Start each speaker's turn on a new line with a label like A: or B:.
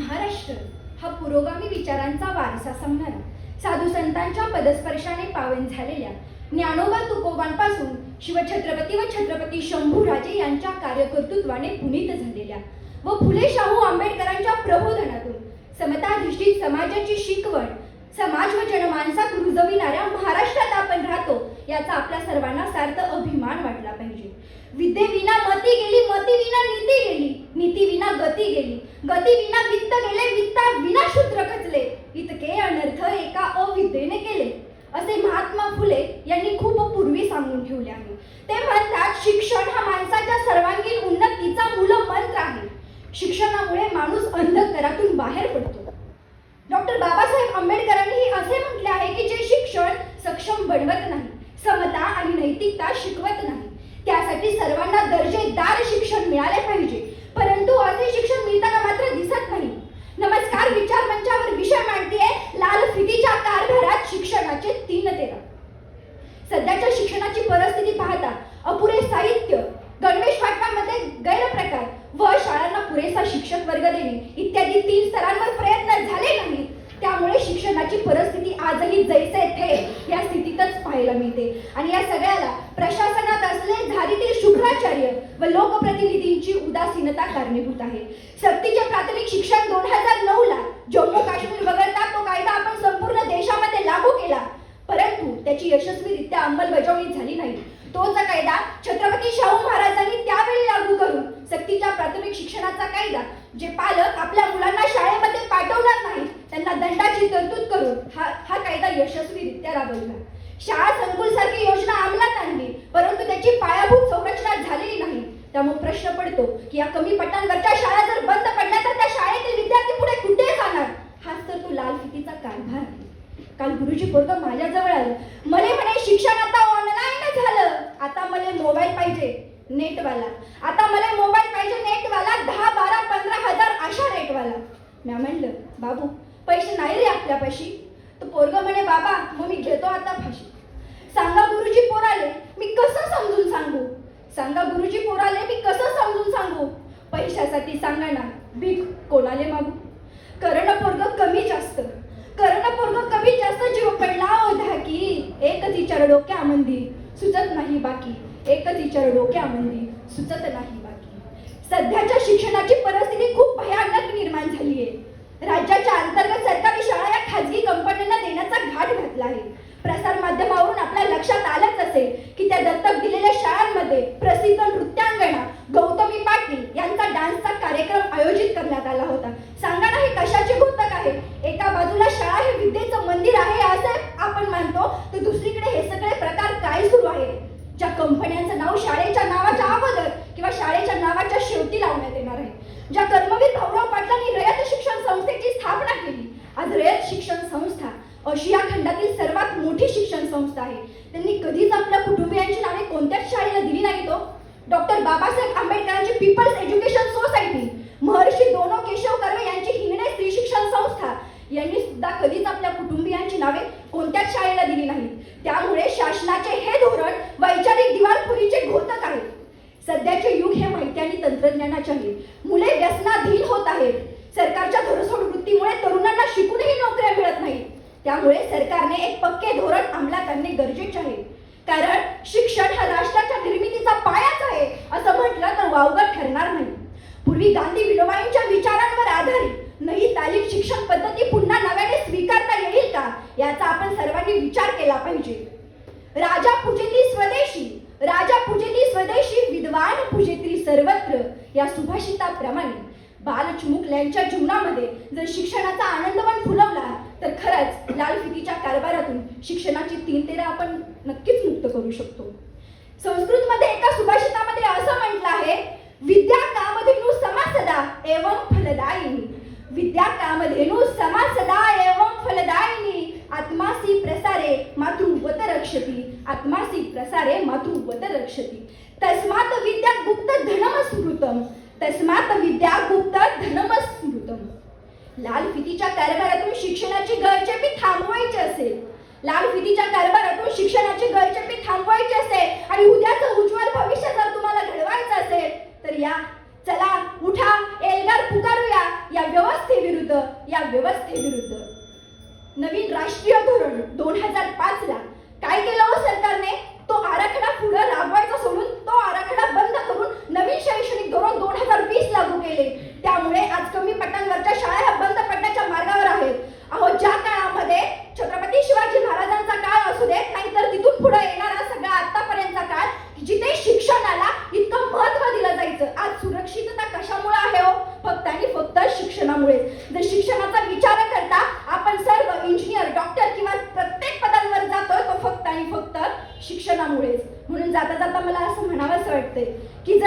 A: महाराष्ट्र हा पुरोगामी विचारांचा वारसा सांगणारा साधू संतांच्या पदस्पर्शाने पावन झालेल्या ज्ञानोबा तुकोबांपासून शिवछत्रपती व छत्रपती शंभूराजे यांच्या कार्यकर्तृत्वाने पुनीत झालेल्या व फुले शाहू आंबेडकरांच्या प्रबोधनातून समताधिष्ठित समाजाची शिकवण समाज व जनमानसात रुजविणाऱ्या महाराष्ट्रात आपण राहतो याचा आपल्या सर्वांना सार्थ अभिमान वाटला पाहिजे. विद्येविना मती गेली मती विना नीती गेली नीती विना गती गेली. गती विना वित्त गेले वित्ता विना शूद्र खचले. इतके अनर्थ एका अविद्येने केले. असे महात्मा फुले यांनी खूप पूर्वी सांगून ठेवले आहे. ते म्हणतात शिक्षण हा माणसाच्या सर्वांगीण उन्नतीचा मूल मंत्र आहे. शिक्षणामुळे माणूस अंधकारातून बाहेर पडतो. डॉक्टर बाबासाहेब आंबेडकरांनी असे म्हटले आहे की जे शिक्षण सक्षम बनवत नाही समता आणि नैतिकता शिकवत नाही त्यासाठी सर्वांना दर्जेदार शिक्षण मिळाले पाहिजे. परंतु असे शिक्षण मिळताना नमस्कार विचार मंचावर विषय मांडतीये. लाल फितीच्या कारभारात शिक्षणाचे तीन तेरा. सध्याच्या शिक्षणाची परिस्थिती पाहता अपुरे साहित्य गणवेश पाठवांमध्ये गैरप्रकार व शाळांना पुरेसा शिक्षक वर्ग देणे इत्यादी तीन स्तरांवर प्रयत्न झाले नाहीत. त्यामुळे शिक्षणाची परिस्थिती आजही जैसे थे या स्थितीतच पाहायला मिळते. आणि या सगळ्याला प्रशासन असले धारीतील शुक्राचार्य व लोकप्रतिनिधींची उदासीनता कारणीभूत आहे. सक्तीचे प्राथमिक शिक्षण दोन हजार नऊ ला जम्मू काश्मीर वगळता तो कायदा आपण संपूर्ण देशामध्ये लागू केला. परंतु त्याची यशस्वीरित्या अंमलबजावणी झाली नाही. तोच कायदा छत्रपती शाहू महाराजांनी त्यावेळी लागू करून सक्तीच्या प्राथमिक शिक्षणाचा कायदा जे पालक आपल्या मुलांना शाळेमध्ये पाठवणार नाही त्यांना दंडाची तरतूद करून हा हा कायदा यशस्वीरित्या राबवला शाळा संकुल सारखी योजना अंमलात आणली परंतु त्यांची पायाभूत संरचना झालेली नाही. त्यामुळे प्रश्न पडतो की या कमी पटांवरच्या शाळा जर बंद पडल्या तर त्या शाळेतील विद्यार्थी पुढे कुठे जाणार? हाच तर तो लाल फितीचा कारभार आहे. काल गुरुजी पोरग माझ्याजवळ आलं. मला म्हणे शिक्षण आता ऑनलाईन झालं. आता मला मोबाईल पाहिजे नेटवाला आता मला मोबाईल पाहिजे नेटवाला दहा बारा पंधरा हजार अशा रेटवाला म्या म्हणलं बाबू पैसे नाही रे आपल्यापाशी. तो पोरग म्हणे बाबा मग मी घेतो आता फाशी. सांगा गुरुजी पोराले मी कसं समजून सांगू? सांगा गुरुजी पोराले मी कसं समजून सांगू? पैशासाठी सांगा ना भीक कोणाले मागू? करण पोरग कमी जास्त. करण पोरग कमी जास्त जीव पडला होता की एकच विचार डोक्यामंदी सुचत नाही बाकी. एकच विचार डोक्यामंदी सुचत नाही बाकी. सध्याच्या शिक्षणाची परिस्थिती खूप भयानक निर्माण झाली आहे राज्याच्या अंतर्गत सरकारी शाळा या खाजगी कंपन्यांना देण्याचा घाट घातला आहे प्रसार माध्यमावरून आपल्या लक्षात आलंच असेल की त्या दत्तक दिलेल्या शाळांमध्ये प्रसिद्ध नृत्यांगणा गौतमी पाटील यांचा डान्सचा कार्यक्रम आयोजित करण्यात आला होता सांगा ना हे कशाचे घोतक आहे एका बाजूला शाळा हे विद्येचं मंदिर आहे असे आपण मानतो तर दुसरीकडे हे सगळे प्रकार काय सुरू आहे ज्या कंपन्यांचं नाव शाळेच्या नावाच्या अगोदर किंवा शाळेच्या नावाच्या शेवटी लावण्यात येणार आहे ज्या कर्मवीर भाऊराव पाटलांनी रयत शिक्षण संस्थेची स्थापना केली आज रयत शिक्षण संस्था आशिया खंडातील सर्वात मोठी शिक्षण संस्था आहे. त्यांनी कधीच आपल्या कुटुंबियांची नावे कोणत्याच शाळेला दिली नाही तो. डॉक्टर बाबासाहेब आंबेडकरांची पीपल्स एज्युकेशन सोसायटी महर्षी दोनो केशव कर्वे यांची हिंगणे स्त्री शिक्षण संस्था यांनी सुद्धा कधीच आपल्या कुटुंबियांची नावे कोणत्याच शाळेला दिली नाहीत. त्यामुळे शासनाचे हे धोरण वैचारिक दिवाळखोरीचे घोतक आहे. सध्याचे युग हे माहिती आणि तंत्रज्ञानाचे आहे. मुले व्यसनाधीन होत आहेत. सरकारच्या धोरसोड वृत्तीमुळे तरुणांना शिकूनही नोकऱ्या मिळत नाहीत. त्यामुळे सरकारने एक पक्के धोरण अंमलात आणणे गरजेचे आहे. कारण शिक्षण हा राष्ट्राच्या निर्मितीचा पायाच आहे असं म्हटलं तर वावगं ठरणार नाही. पूर्वी गांधी विनोबाईंच्या विचारांवर आधारित नवी तालीम शिक्षण पद्धती पुन्हा नव्याने स्वीकारता येईल का याचा आपण सर्वांनी विचार केला पाहिजे. राजा पूजेती स्वदेशी राजा पूजेती स्वदेशी या सुभाषिताप्रमाणे बालचिमुकल्यांच्या जीवनामध्ये जर शिक्षणाचा आनंदवान फुलवला तर खरंच लाल फितीच्या कारभारातून शिक्षणाची तीन तेरा आपण नक्कीच मुक्त करू शकतो. संस्कृतमध्ये एका सुभाषितामध्ये असं म्हटलं आहे विद्या कामधेनु समासदा एवं फलदायिनी. विद्या कामधेनु समासदा एवं फलदायिनी. आत्मासी प्रसारे मातृवत रक्षती. आत्मासी प्रसारे मातृवत रक्षती. तस्मात विद्या गुप्त तस्मात विद्या गुप्त धनमस्मृतम। लाल फितीच्या कारभारातून शिक्षणाची गळचेपी थांबवायची असेल। लाल फितीच्या कारभारातून शिक्षणाची गळचेपी थांबवायची असेल आणि उद्याचं उज्ज्वल भविष्य जर तुम्हाला घडवायचं असेल तर या. चला उठा एल्गार पुकारूया या व्यवस्थेविरुद्ध विरुद्ध या व्यवस्थेविरुद्ध. नवीन राष्ट्रीय धोरण दोन हजार पाच ला que